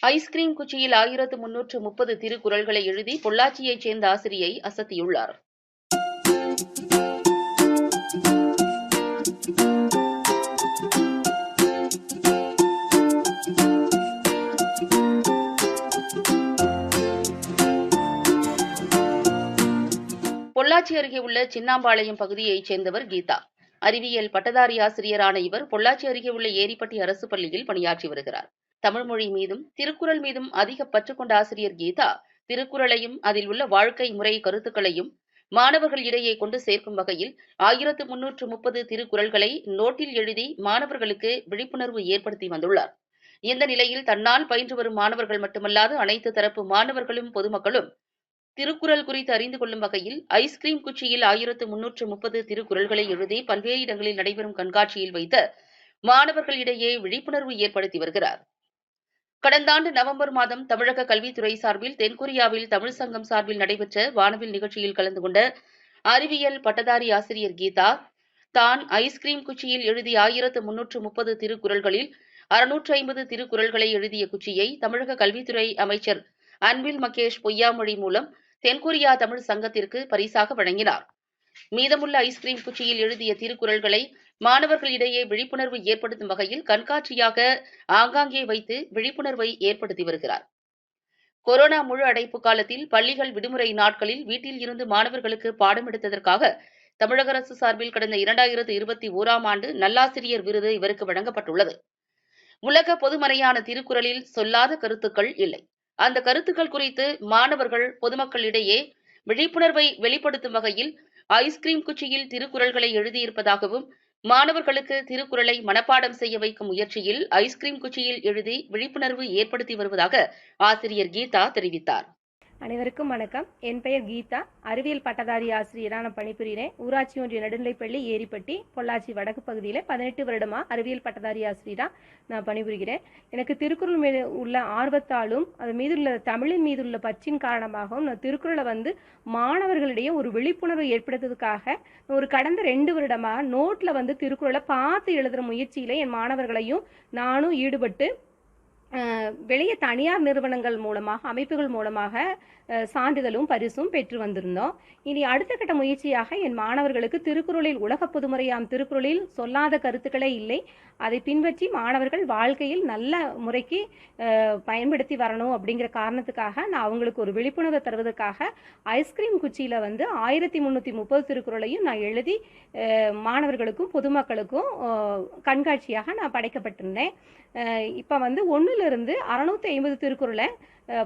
Ice cream குச்சியில் ஆயிரத்து முன்னூற்று முப்பது திருக்குறள்களை எழுதி பொள்ளாச்சியைச் சேர்ந்த ஆசிரியை அசத்தியுள்ளார். பொள்ளாச்சி அருகே உள்ள சின்னாம்பாளையம் பகுதியைச் சேர்ந்தவர் கீதா. அறிவியல் பட்டதாரி ஆசிரியரான இவர் பொள்ளாச்சி அருகே உள்ள ஏரிப்பட்டி அரசு பள்ளியில் பணியாற்றி வருகிறார். தமிழ் மொழி மீதும் திருக்குறள் மீதும் அதிக பற்று கொண்ட ஆசிரியர் கீதா திருக்குறளையும் அதில் உள்ள வாழ்க்கை முறை கருத்துக்களையும் மாணவர்கள் இடையே கொண்டு சேர்க்கும் வகையில் ஆயிரத்து முன்னூற்று முப்பது திருக்குறள்களை நோட்டில் எழுதி மாணவர்களுக்கு விழிப்புணர்வு ஏற்படுத்தி வந்துள்ளார். இந்த நிலையில் தன்னால் பயின்று வரும் மாணவர்கள் மட்டுமல்லாது அனைத்து தரப்பு மாணவர்களும் பொதுமக்களும் திருக்குறள் குறித்து அறிந்து கொள்ளும் வகையில் ஐஸ்கிரீம் குச்சியில் ஆயிரத்து முன்னூற்று முப்பது திருக்குறள்களை எழுதி பல்வேறு இடங்களில் நடைபெறும் கண்காட்சியில் வைத்த மாணவர்களிடையே விழிப்புணர்வு ஏற்படுத்தி வருகிறார். கடந்த ஆண்டு நவம்பர் மாதம் தமிழக கல்வித்துறை சார்பில் தென்கொரியாவில் தமிழ் சங்கம் சார்பில் நடைபெற்ற வானவில் நிகழ்ச்சியில் கலந்து கொண்ட அறிவியல் பட்டதாரி ஆசிரியர் கீதா தான் ஐஸ்கிரீம் குச்சியில் எழுதிய ஆயிரத்து முன்னூற்று முப்பது திருக்குறள்களில் அறுநூற்று ஐம்பது திருக்குறள்களை எழுதிய குச்சியை தமிழக கல்வித்துறை அமைச்சர் அன்பில் மகேஷ் பொய்யாமொழி மூலம் தென்கொரியா தமிழ் சங்கத்திற்கு பரிசாக வழங்கினார். மீதமுள்ள ஐஸ்கிரீம் குச்சியில் எழுதிய திருக்குறள்களை மாணவர்களிடையே விழிப்புணர்வு ஏற்படுத்தும் வகையில் கண்காட்சியாக ஆங்காங்கே வைத்து விழிப்புணர்வை ஏற்படுத்தி வருகிறார். கொரோனா முழு அடைப்பு காலத்தில் பள்ளிகள் விடுமுறை நாட்களில் வீட்டில் இருந்து மாணவர்களுக்கு பாடம் எடுத்ததற்காக தமிழக அரசு சார்பில் கடந்த இரண்டாயிரத்து இருபத்தி ஓராம் ஆண்டு நல்லாசிரியர் விருது இவருக்கு வழங்கப்பட்டுள்ளது. உலக பொதுமறையான திருக்குறளில் சொல்லாத கருத்துக்கள் இல்லை. அந்த கருத்துக்கள் குறித்து மாணவர்கள் பொதுமக்களிடையே விழிப்புணர்வை வெளிப்படுத்தும் வகையில் ஐஸ்கிரீம் குச்சியில் திருக்குறள்களை எழுதியிருப்பதாகவும் மாணவர்களுக்கு திருக்குறளை மனப்பாடம் செய்ய வைக்கும் முயற்சியில் ஐஸ்கிரீம் குச்சியில் எழுதி விழிப்புணர்வு ஏற்படுத்தி வருவதாக ஆசிரியர் கீதா தெரிவித்தார். அனைவருக்கும் வணக்கம். என் பெயர் கீதா. அறிவியல் பட்டதாரி ஆசிரியராக நான் பணிபுரிகிறேன். ஊராட்சி ஒன்றிய நடுநிலைப்பள்ளி ஏரிப்பட்டி பொள்ளாச்சி வடக்கு பகுதியில் பதினெட்டு வருடமாக அறிவியல் பட்டதாரி ஆசிரியராக நான் பணிபுரிகிறேன். எனக்கு திருக்குறள் மீது உள்ள ஆர்வத்தாலும் அது மீது உள்ள தமிழின் மீது உள்ள பற்றின் காரணமாகவும் நான் திருக்குறளை வந்து மாணவர்களிடையே ஒரு விழிப்புணர்வு ஏற்படுத்துவதுக்காக ஒரு கடந்த ரெண்டு வருடமாக நோட்டில் வந்து திருக்குறளை பார்த்து எழுதுகிற முயற்சியில் என் மாணவர்களையும் நானும் ஈடுபட்டு வெளியே தனியார் நிறுவனங்கள் மூலமாக அமைப்புகள் மூலமாக சான்றிதழும் பரிசும் பெற்று வந்திருந்தோம். இனி அடுத்த கட்ட முயற்சியாக என் மாணவர்களுக்கு திருக்குறளில் உலக பொதுமுறையாம் திருக்குறளில் சொல்லாத கருத்துக்களே இல்லை. அதை பின்பற்றி மாணவர்கள் வாழ்க்கையில் நல்ல முறைக்கு பயன்படுத்தி வரணும் அப்படிங்கிற காரணத்துக்காக நான் அவங்களுக்கு ஒரு விழிப்புணர்வை தருவதற்காக ஐஸ்கிரீம் குச்சியில் வந்து ஆயிரத்தி முந்நூற்றி முப்பது திருக்குறளையும் நான் எழுதி மாணவர்களுக்கும் பொதுமக்களுக்கும் கண்காட்சியாக நான் படைக்கப்பட்டிருந்தேன். இப்போ வந்து ஒன்றிலிருந்து அறநூற்றி ஐம்பது திருக்குறளை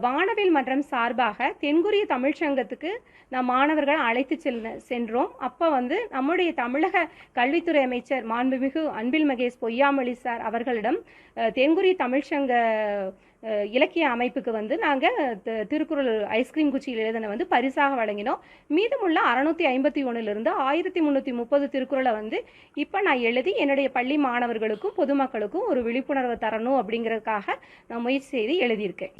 வானவில் மன்றம் சார்பாக தென்கொரிய தமிழ்ச் சங்கத்துக்கு நான் மாணவர்கள் அழைத்து செல் சென்றோம். அப்போ வந்து நம்முடைய தமிழக கல்வித்துறை அமைச்சர் மாண்புமிகு அன்பில் மகேஷ் பொய்யாமொழி சார் அவர்களிடம் தென்கொரிய தமிழ்ச்சங்க இலக்கிய அமைப்புக்கு வந்து நாங்கள் திருக்குறள் ஐஸ்கிரீம் குச்சியில் எழுதின வந்து பரிசாக வழங்கினோம். மீதமுள்ள அறநூற்றி ஐம்பத்தி ஒன்றுலேருந்து ஆயிரத்தி முந்நூற்றி முப்பது திருக்குறளை வந்து இப்போ நான் எழுதி என்னுடைய பள்ளி மாணவர்களுக்கும் பொதுமக்களுக்கும் ஒரு விழிப்புணர்வு தரணும் அப்படிங்கிறதுக்காக நான் முயற்சி செய்து எழுதியிருக்கேன்.